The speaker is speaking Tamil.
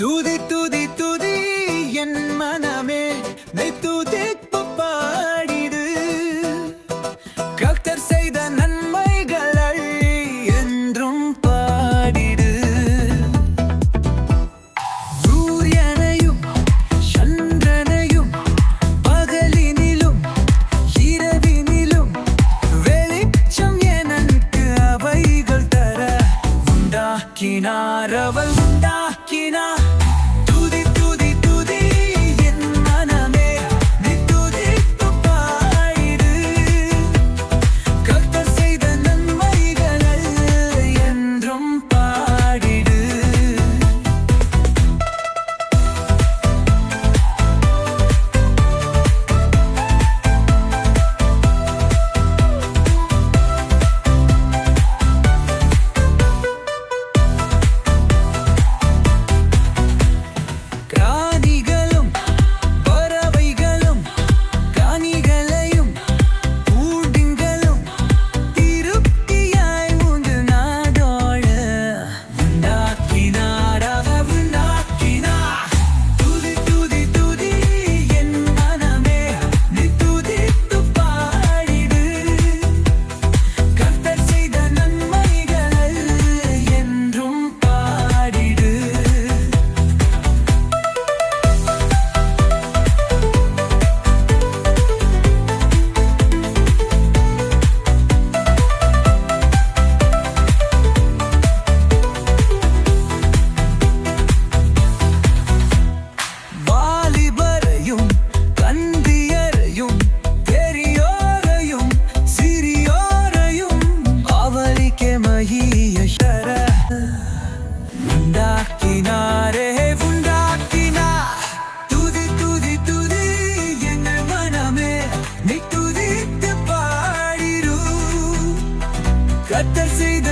தூதி தூதி தூதி என் மனமே. நெத்தூதி பாடிடு கர்த்தர் செய்த நன்மைகள் என்றும் பாடிடு சூரியனையும் சந்திரனையும் பகலினிலும் இரவினிலும் வெளிச்சம் எனக்கு அவைகள் தர உண்டாக்கினார் உண்டா 好きな மகிய ஷர உண்டாக்கினாரே உண்டாக்கினா துதி துதி துதி என்ன மனமே நீ துதித்து பாடிரு கத்தர் செய்த